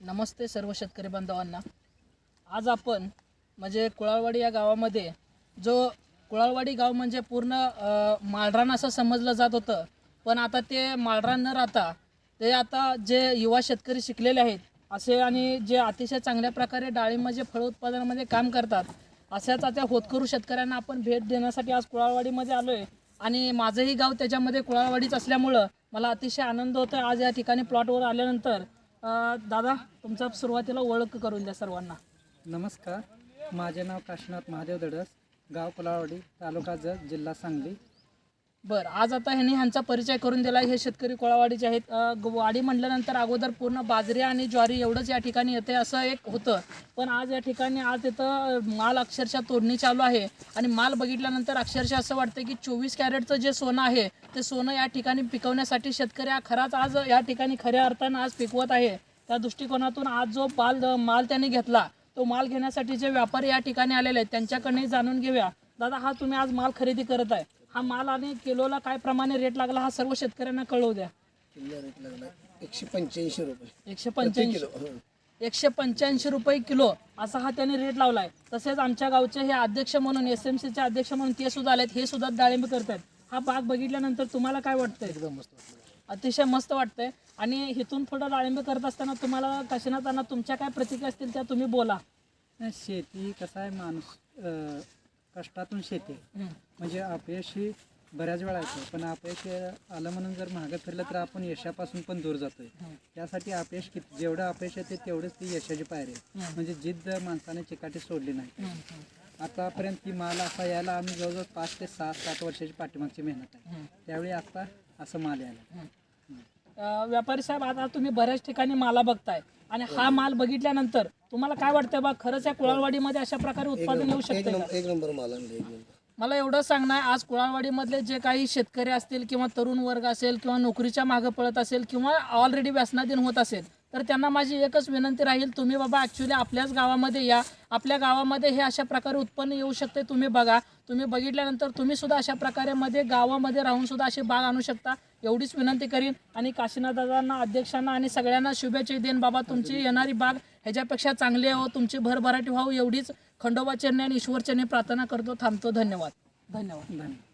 नमस्ते सर्व शेतकरी बांधवांना. आज आपण म्हणजे कुळाळवाडी या गावामध्ये जो कुळाळवाडी गाव म्हणजे पूर्ण माळरान असं समजलं जात होतं. पण आता ते माळरान न राहता ते आता जे युवा शेतकरी शिकलेले आहेत असे आणि जे अतिशय चांगल्या प्रकारे डाळिंबाचे फळ उत्पादनामध्ये काम करतात अशाच आता होतकरू शेतकऱ्यांना आपण भेट देण्यासाठी आज कुळाळवाडीमध्ये आलो आहे आणि माझंही गाव त्याच्यामध्ये कुळाळवाडीच असल्यामुळं मला अतिशय आनंद होतो आज या ठिकाणी प्लॉटवर आल्यानंतर दादा तुमचा सुरुवातीला ओळख करून द्या सर्वांना. नमस्कार. माझे नाव काशीनाथ महादेव दडस गाव कुलावडी तालुका जत जिल्हा सांगली. बरं आज आता ह्यांनी ह्यांचा परिचय करून दिला हे शेतकरी कोळावाडीचे आहेत. ग- वाडी म्हटल्यानंतर अगोदर पूर्ण बाजरी आणि ज्वारी एवढंच या ठिकाणी येते असं एक होतं. पण आज या ठिकाणी आज तिथं माल अक्षरशः तोडणी चालू आहे. आणि माल बघितल्यानंतर अक्षरशः असं वाटतं की चोवीस कॅरेटचं जे सोनं आहे ते सोनं या ठिकाणी पिकवण्यासाठी शेतकरी हा खराच आज या ठिकाणी खऱ्या अर्थानं आज पिकवत आहे. त्या दृष्टिकोनातून आज जो माल माल त्यांनी घेतला तो माल घेण्यासाठी जे व्यापारी या ठिकाणी आलेले आहेत त्यांच्याकडनंही जाणून घेऊया. दादा हा तुम्ही आज माल खरेदी करत आहे. हा माल आणि किलोला काय प्रमाणे रेट लागला हा सर्व शेतकऱ्यांना कळवू द्या. किल्ला रेट लागला. एकशे पंच्याऐंशी रुपये. एकशे पंच्याऐंशी. किलो हं. एकशे पंच्याऐंशी रुपये किलो असा हा त्यांनी रेट लावलाय. तसेच आमच्या गावचे हे अध्यक्ष म्हणून एस एम सीचे अध्यक्ष म्हणून ते सुद्धा आलेत. हे सुद्धा डाळिंब करतात हा बाग बघितल्यानंतर तुम्हाला काय वाटतंय? एकदम मस्त. अतिशय मस्त वाटतंय. आणि इथून पुढं डाळिंब करत असताना तुम्हाला काशीनाथांना तुमच्या काय प्रतिक्रिया असतील त्या तुम्ही बोला. शेती कसं आहे माणूस कष्टातून शेती. म्हणजे अपयश ही बऱ्याच वेळा येतं. पण अपयश आलं म्हणून जर मागं फिरलं तर आपण यशापासून पण दूर जातोय. त्यासाठी अपयश किती जेवढं अपयश येते तेवढंच ती यशाची पायरी आहे. म्हणजे जिद्द माणसाने चिकाटी सोडली नाही. आतापर्यंत ती माल असा यायला आम्ही जवळजवळ पाच ते सात सात वर्षाची पाठीमागची मेहनत आहे. त्यावेळी आता असं माल यायला. व्यापारी साहेब आता तुम्ही बऱ्याच ठिकाणी माला बघताय आणि हा माल बघितल्यानंतर तुम्हाला काय वाटतंय बा खरंच या कुळाळवाडीमध्ये अशा प्रकारे उत्पादन येऊ शकते एक नंबर माल आणले एक नंबर. मला एवढं सांगणं आहे आज कुळाळवाडीमधले जे काही शेतकरी असतील किंवा तरुण वर्ग असेल किंवा नोकरीच्या मागं पळत असेल किंवा ऑलरेडी व्यसनाधीन होत असेल तर त्यांना माझी एकच विनंती राहील तुम्ही बाबा ॲक्च्युली आपल्याच गावामध्ये या. आपल्या गावामध्ये हे अशा प्रकारे उत्पन्न येऊ शकते तुम्ही बघा. तुम्ही बघितल्यानंतर तुम्ही सुद्धा अशा प्रकारे मध्ये गावामध्ये राहून सुद्धा अशी बाग आणू शकता. एवढीच विनंती करीन. आणि काशीनाथदादांना अध्यक्षांना आणि सगळ्यांना शुभेच्छा देईन बाबा तुमची येणारी बाग ह्याच्यापेक्षा चांगली हो तुमची भरभराटी व्हावं एवढीच खंडोबा चरणी आणि ईश्वर चरणी प्रार्थना करतो थांबतो. धन्यवाद. धन्यवाद. धन्यवाद.